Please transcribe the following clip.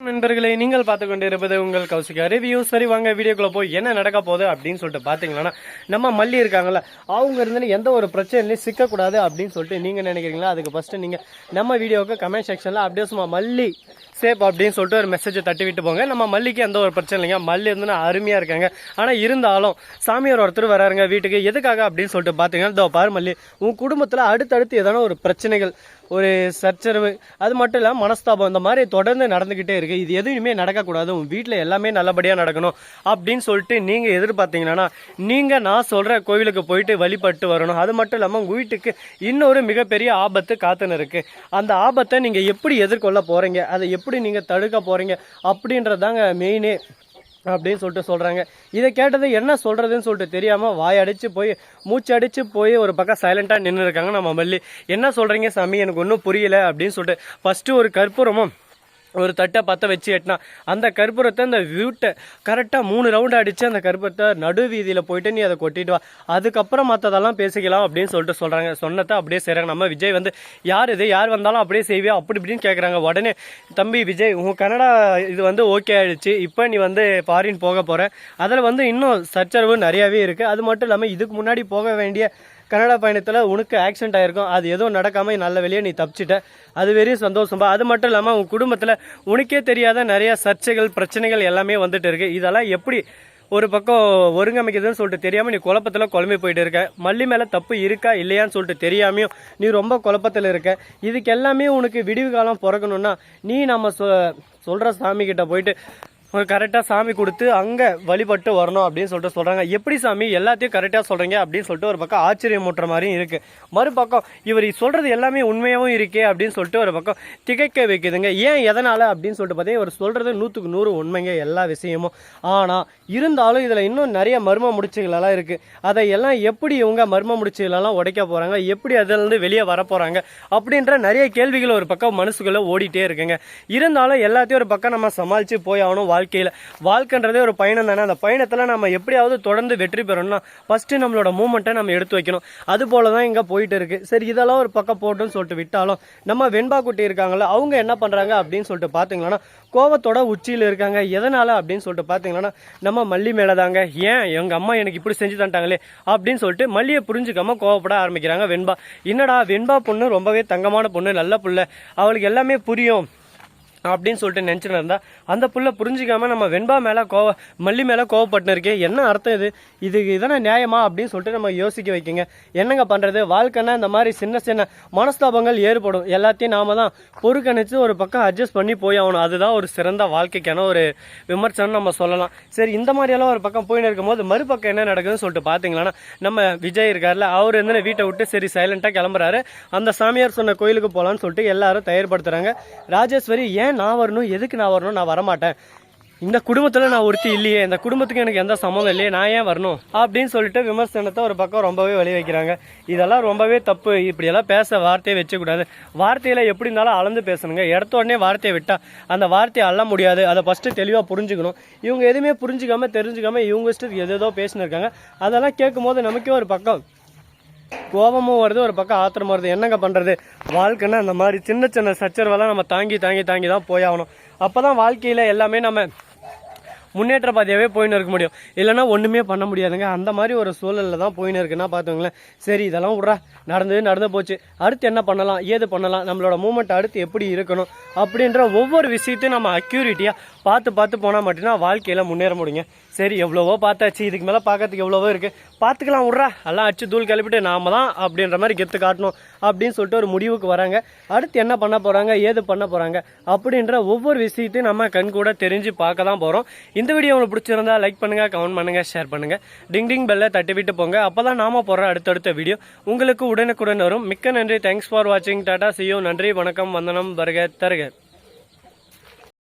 நண்பர்களே நீங்கள் பார்த்து கொண்டிருப்பது உங்கள் கௌசிகா ரிவ்யூ சரி வாங்க வீடியோக்குள்ள போய் என்ன நடக்க போகுது அப்படின்னு சொல்லிட்டு பார்த்தீங்கன்னா நம்ம மல்லி இருக்காங்கல்ல அவங்க இருந்து எந்த ஒரு பிரச்சனையும் சிக்கக்கூடாது அப்படின்னு சொல்லிட்டு நீங்கள் நினைக்கிறீங்களா? அதுக்கு ஃபஸ்ட்டு நீங்கள் நம்ம வீடியோவுக்கு கமெண்ட் செக்ஷனில் அப்படியே சும்மா மல்லி சேஃப் அப்படின்னு சொல்லிட்டு ஒரு மெசேஜை தட்டி விட்டு போங்க. நம்ம மல்லிக்கு எந்த ஒரு பிரச்சனை இல்லைங்க. மல்லி இருந்து அருமையாக இருக்காங்க. ஆனால் இருந்தாலும் சாமியார் ஒருத்தர் வராருங்க வீட்டுக்கு. எதுக்காக அப்படின்னு சொல்லிட்டு பார்த்தீங்கன்னா இதோ பாரு மல்லி உன் குடும்பத்தில் அடுத்தடுத்து எதனா ஒரு பிரச்சனைகள் ஒரு சச்சரவு அது மட்டும் இல்லாமல் மனஸ்தாபம் இந்த மாதிரி தொடர்ந்து நடந்துக்கிட்டே இருக்குது இது எதுவுமே நடக்கக்கூடாது. உன் வீட்டில் எல்லாமே நல்லபடியாக நடக்கணும் அப்படின்னு சொல்லிட்டு நீங்கள் எதிர்பார்த்தீங்கன்னா நீங்கள் நான் சொல்கிற கோவிலுக்கு போயிட்டு வழிபட்டு வரணும். அது மட்டும் இல்லாமல் உங்கள் வீட்டுக்கு இன்னொரு மிகப்பெரிய ஆபத்து காத்துன்னு இருக்குது அந்த ஆபத்தை நீங்கள் எப்படி எதிர்கொள்ள போகிறீங்க அதை எப்படி எப்படி நீங்கள் தடுக்க போகிறீங்க அப்படின்றதாங்க மெயினே அப்படின்னு சொல்லிட்டு சொல்கிறாங்க இதை கேட்டது என்ன சொல்கிறதுன்னு சொல்லிட்டு தெரியாமல் வாயடிச்சு போய் மூச்சு அடித்து போய் ஒரு பக்கம் சைலண்ட்டாக நின்று இருக்காங்க நம்ம மல்லி. என்ன சொல்கிறீங்க சாமி? எனக்கு ஒன்றும் புரியல அப்படின்னு சொல்லிட்டு ஃபஸ்ட்டு ஒரு கற்பூரமும் ஒரு தட்டை பற்ற வச்சு எட்டினா அந்த கற்பூரத்தை அந்த வீட்டை கரெக்டாக மூணு ரவுண்டு அடித்து அந்த கற்பூரத்தை நடு வீதியில் போயிட்டு நீ அதை கொட்டிட்டு வா. அதுக்கப்புறம் மற்றதெல்லாம் பேசிக்கலாம் அப்படின்னு சொல்லிட்டு சொல்கிறாங்க சொன்னதை அப்படியே செய்கிறாங்க நம்ம விஜய் வந்து யார் இது? யார் வந்தாலும் அப்படியே செய்வியா? அப்படி இப்படின்னு கேட்குறாங்க உடனே தம்பி விஜய் உன் கனடா இது வந்து ஓகே ஆகிடுச்சு இப்போ நீ வந்து ஃபாரின் போக போகிற அதில் வந்து இன்னும் சச்சரவு நிறையாவே இருக்குது அது மட்டும் இல்லாமல் இதுக்கு முன்னாடி போக வேண்டிய கனடா பயணத்தில் உனக்கு ஆக்சிடென்ட் ஆயிருக்கும். அது எதுவும் நடக்காமல் நல்ல வெளியே நீ தப்பிச்சிட்ட. அது வெறும் சந்தோஷம்பா. அது மட்டும் இல்லாமல் உன் குடும்பத்தில் உனக்கே தெரியாத நிறைய சர்ச்சைகள் பிரச்சனைகள் எல்லாமே வந்துட்டு இருக்கு. இதெல்லாம் எப்படி ஒரு பக்கம் ஒருங்கமைக்குதுன்னு சொல்லிட்டு தெரியாமல் நீ குழப்பத்தில் குழம்பி போயிட்டு இருக்க. மல்லி மேலே தப்பு இருக்கா இல்லையான்னு சொல்லிட்டு தெரியாமையும் நீ ரொம்ப குழப்பத்தில் இருக்க. இதுக்கு எல்லாமே உனக்கு விடிவு காலம் பிறக்கணும்னா நீ நம்ம சொ சொல்கிற சாமி கிட்ட போயிட்டு கரெக்டாக சாமி கொடுத்து அங்கே வழிபட்டு வரணும் அப்படின்னு சொல்லிட்டு சொல்கிறாங்க எப்படி சாமி? எல்லாத்தையும் கரெக்டாக சொல்கிறீங்க அப்படின்னு சொல்லிட்டு ஒரு பக்கம் ஆச்சரியம் மூட்டுற மாதிரியும் இருக்குது மறுபக்கம் இவர் சொல்கிறது எல்லாமே உண்மையாகவும் இருக்கே அப்படின்னு சொல்லிட்டு ஒரு பக்கம் திகைக்க வைக்குதுங்க. ஏன் எதனால் அப்படின்னு சொல்லிட்டு பார்த்தீங்கன்னா இவர் சொல்கிறது நூற்றுக்கு நூறு உண்மைங்க எல்லா விஷயமும். ஆனால் இருந்தாலும் இதில் இன்னும் நிறைய மர்ம முடிச்சுகளெல்லாம் இருக்குது அதை எல்லாம் எப்படி இவங்க மர்ம முடிச்சுகளெல்லாம் உடைக்க போகிறாங்க எப்படி அதிலேருந்து வெளியே வர போகிறாங்க அப்படின்ற நிறைய கேள்விகள் ஒரு பக்கம் மனசுக்குள்ளே ஓடிட்டே இருக்குங்க. இருந்தாலும் எல்லாத்தையும் ஒரு பக்கம் நம்ம சமாளித்து போய் ஆகணும் வாழ்க்கையில். வாழ்க்கைன்றதே ஒரு பயணம் தானே. அந்த பயணத்தில் நம்ம எப்படியாவது தொடர்ந்து வெற்றி பெறணும்னா ஃபஸ்ட்டு நம்மளோட மூமெண்ட்டை நம்ம எடுத்து வைக்கணும். அது போல தான் இங்கே போயிட்டு இருக்கு. சரி இதெல்லாம் ஒரு பக்கம் போட்டுன்னு சொல்லிட்டு விட்டாலும் நம்ம வெண்பா குட்டி இருக்காங்கல்ல அவங்க என்ன பண்ணுறாங்க அப்படின்னு சொல்லிட்டு பார்த்தீங்கன்னா கோவத்தோட உச்சியில் இருக்காங்க. எதனால் அப்படின்னு சொல்லிட்டு பார்த்தீங்கன்னா நம்ம மல்லி மேலே தாங்க ஏன்? எங்கள் அம்மா எனக்கு இப்படி செஞ்சு தந்துட்டாங்களே அப்படின்னு சொல்லிட்டு மல்லியை புரிஞ்சுக்காம கோவப்பட ஆரம்பிக்கிறாங்க வெண்பா. என்னடா வெண்பா பொண்ணு ரொம்பவே தங்கமான பொண்ணு நல்ல புள்ள. அவளுக்கு எல்லாமே புரியும். அப்படின்னு சொல்லிட்டு நினச்சிட்டு இருந்தா அந்த புள்ள புரிஞ்சிக்காம நம்ம வெண்பா மேலே கோவ மல்லி மேலே கோவப்பட்டு இருக்கே என்ன அர்த்தம் இது? இது இதானே நியாயமா அப்படின்னு சொல்லிட்டு நம்ம யோசிக்க வைக்கிங்க. என்னங்க பண்ணுறது வாழ்க்கைன்னா இந்த மாதிரி சின்ன சின்ன மனஸ்தாபங்கள் ஏற்படும். எல்லாத்தையும் நாம தான் பொறுக்கணிச்சு ஒரு பக்கம் அட்ஜஸ்ட் பண்ணி போய் ஆகணும். அதுதான் ஒரு சிறந்த வாழ்க்கைக்கான ஒரு விமர்சனம் நம்ம சொல்லலாம். சரி இந்த மாதிரியெல்லாம் ஒரு பக்கம் போயின்னு இருக்கும்போது மறுபக்கம் என்ன நடக்குதுன்னு சொல்லிட்டு பார்த்தீங்கன்னா நம்ம விஜய் இருக்கார்ல அவர் வந்து வீட்டை விட்டு சரி சைலண்ட்டாக கிளம்புறாரு. அந்த சாமியார் சொன்ன கோயிலுக்கு போகலான்னு சொல்லிட்டு எல்லாரும் தயார்படுத்துகிறாங்க ராஜேஸ்வரி ஏன் நான் வரணும்? எதுக்கு நான் வரணும்? நான் வரமாட்டேன். இந்த குடும்பத்தில் நான் ஒருத்தி இல்லையே. இந்த குடும்பத்துக்கு எனக்கு எந்த சம்மந்தம் இல்லையே. நான் ஏன் வரணும்? அப்படின்னு சொல்லிட்டு விமர்சனத்தை ஒரு பக்கம் ரொம்பவே வழி வைக்கிறாங்க. இதெல்லாம் ரொம்பவே தப்பு. இப்படியெல்லாம் பேச வார்த்தையை வச்சக்கூடாது. வார்த்தையில் எப்படி இருந்தாலும் அளந்து பேசணுங்க. இடத்த உடனே வார்த்தையை விட்டால் அந்த வார்த்தையை அள்ள முடியாது. அதை ஃபஸ்ட்டு தெளிவாக புரிஞ்சுக்கணும். இவங்க எதுவுமே புரிஞ்சுக்காம தெரிஞ்சுக்காம இவங்க இஷ்டத்துக்கு எதேதோ பேசின்னு இருக்காங்க. அதெல்லாம் கேட்கும்போது நமக்கே ஒரு பக்கம் கோபமும் வருது ஒரு பக்கம் ஆத்திரமும் வருது. என்னங்க பண்ணுறது வாழ்க்கைன்னா இந்த மாதிரி சின்ன சின்ன சச்சரவெல்லாம் நம்ம தாங்கி தாங்கி தாங்கி தான் போயாகணும் அப்போ தான் வாழ்க்கையில் எல்லாமே நம்ம முன்னேற்ற பாதையாகவே போயின்னு இருக்க முடியும். இல்லைன்னா ஒன்றுமே பண்ண முடியாதுங்க. அந்த மாதிரி ஒரு சூழலில் தான் போயின்னு இருக்குன்னா பார்த்துங்களேன் சரி இதெல்லாம் விட்றா. நடந்து நடந்து போச்சு. அடுத்து என்ன பண்ணலாம்? ஏது பண்ணலாம்? நம்மளோட மூமெண்ட் அடுத்து எப்படி இருக்கணும்? அப்படின்ற ஒவ்வொரு விஷயத்தையும் நம்ம அக்யூரிட்டியாக பார்த்து பார்த்து போனால் மட்டும்தான் வாழ்க்கையில் முன்னேற முடியுங்க. சரி எவ்வளவோ பார்த்தாச்சு. இதுக்கு மேலே பார்க்கறதுக்கு எவ்வளவோ இருக்குது பார்த்துக்கலாம் விட்றா எல்லாம் அடிச்சு தூள் கிளப்பிட்டு நாம தான் அப்படின்ற மாதிரி கெத்து காட்டணும் அப்படின்னு சொல்லிட்டு ஒரு முடிவுக்கு வராங்க. அடுத்து என்ன பண்ண போகிறாங்க ஏது பண்ண போகிறாங்க அப்படின்ற ஒவ்வொரு விஷயத்தையும் நம்ம கண் கூட தெரிஞ்சு பார்க்க தான் போகிறோம் இந்த வீடியோ உங்களுக்கு பிடிச்சிருந்தா லைக் பண்ணுங்கள் கமெண்ட் பண்ணுங்கள் ஷேர் பண்ணுங்கள் டிங் டிங் பெல்லை தட்டி விட்டு போங்க. அப்போ தான் நாம போடுற அடுத்தடுத்த வீடியோ உங்களுக்கு உடனுக்குடன் வரும். மிக்க நன்றி. தேங்க்ஸ் ஃபார் வாட்சிங் டாடா சியோ நன்றி வணக்கம். வந்தனம் வருக தருக.